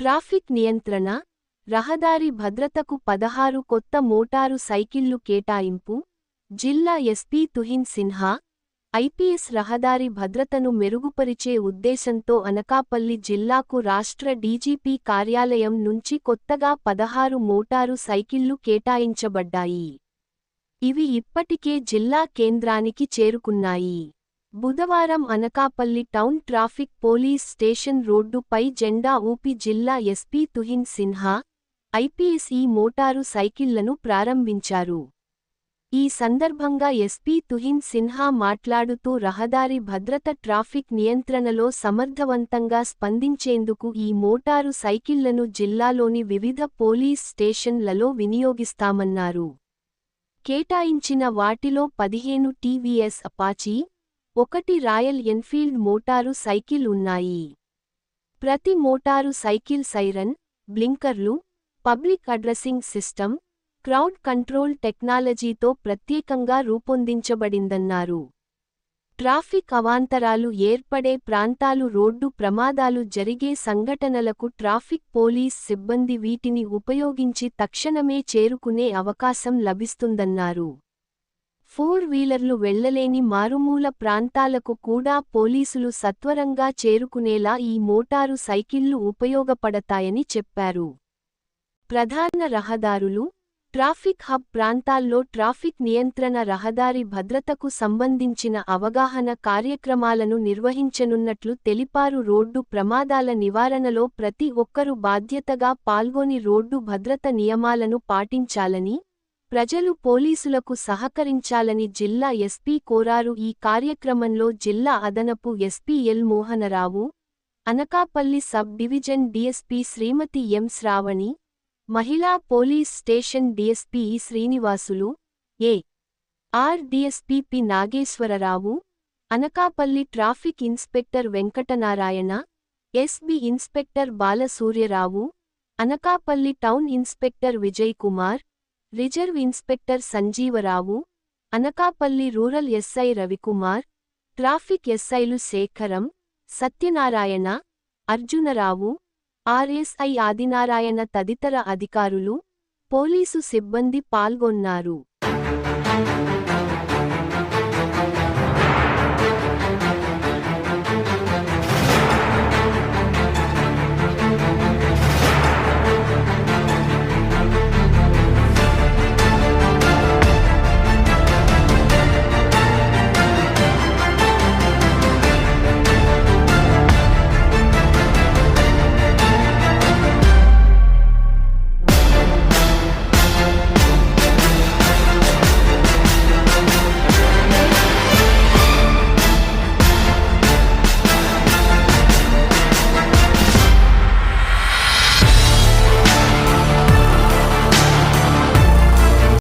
Traffic నియంత్రణ రహదారి భద్రతకు పదహారు కొత్త మోటారు సైకిళ్ళు కేటాయింపు జిల్లా ఎస్పీ తుహిన్ సిన్హా ఐపీఎస్ రహదారి భద్రతను మెరుగుపరిచే ఉద్దేశంతో అనకాపల్లి జిల్లాకు రాష్ట్ర డీజీపీ కార్యాలయం నుంచి కొత్తగా పదహారు మోటారు సైకిళ్ళు కేటాయించబడ్డాయి. ఇవి ఇప్పటికే జిల్లా కేంద్రానికి చేరుకున్నాయి. బుధవారం Anakapalli town traffic police station రోడ్డుపై జెండా ఊపి జిల్లా ఎస్పీ తుహిన్ సిన్హా ఐపీఎస్ ఈ మోటారు సైకిళ్ళను ప్రారంభించారు. ఈ సందర్భంగా ఎస్పీ తుహిన్ సిన్హా మాట్లాడుతూ రహదారి భద్రత ట్రాఫిక్ నియంత్రణలో సమర్థవంతంగా స్పందించేందుకు ఈ మోటారు సైకిళ్ళను జిల్లాలోని వివిధ పోలీస్ స్టేషన్లలో వినియోగిస్తామన్నారు. కేటాయించిన వాటిలో పదిహేను టీవీఎస్ అపాచీ ఒకటి రాయల్ ఎన్ఫీల్డ్ మోటారు సైకిల్ ఉన్నాయి. ప్రతి motor cycle siren బ్లింకర్లు public addressing system crowd control టెక్నాలజీతో ప్రత్యేకంగా రూపొందించబడిందన్నారు. ట్రాఫిక్ అవాంతరాలు ఏర్పడే ప్రాంతాలు రోడ్డు ప్రమాదాలు జరిగే సంఘటనలకు ట్రాఫిక్ పోలీస్ సిబ్బంది వీటిని ఉపయోగించి తక్షణమే చేరుకునే అవకాశం లభిస్తుందన్నారు. ఫోర్ వీలర్లు వెళ్ళలేని మారుమూల ప్రాంతాలకు కూడా పోలీసులు సత్వరంగా చేరుకునేలా ఈ మోటారు సైకిళ్ళు ఉపయోగపడతాయని చెప్పారు. ప్రధాన రహదారులు ట్రాఫిక్ హబ్ ప్రాంతాల్లో ట్రాఫిక్ నియంత్రణ రహదారి భద్రతకు సంబంధించిన అవగాహన కార్యక్రమాలను నిర్వహించనున్నట్లు తెలిపారు. రోడ్డు ప్రమాదాల నివారణలో ప్రతి ఒక్కరూ బాధ్యతగా పాల్గొని రోడ్డు భద్రత నియమాలను పాటించాలని ప్రజలు పోలీసులకు సహకరించాలని జిల్లా ఎస్పీ కోరారు. ఈ కార్యక్రమంలో జిల్లా అదనపు SP L Mohanarao Anakapalli sub division DSP Srimati M Sravani మహిళా police station DSP E Srinivasulu A R DSP P Nageswararao Anakapalli traffic inspector Venkatanarayana SB inspector Balasuryarao Anakapalli town inspector Vijay Kumar reserve inspector Sanjeevarao Anakapalli rural SI Ravikumar traffic ఎస్ఐలు Shekharam Satyanarayana Arjunarao RSI Adinarayana తదితర అధికారులు police సిబ్బంది పాల్గొన్నారు.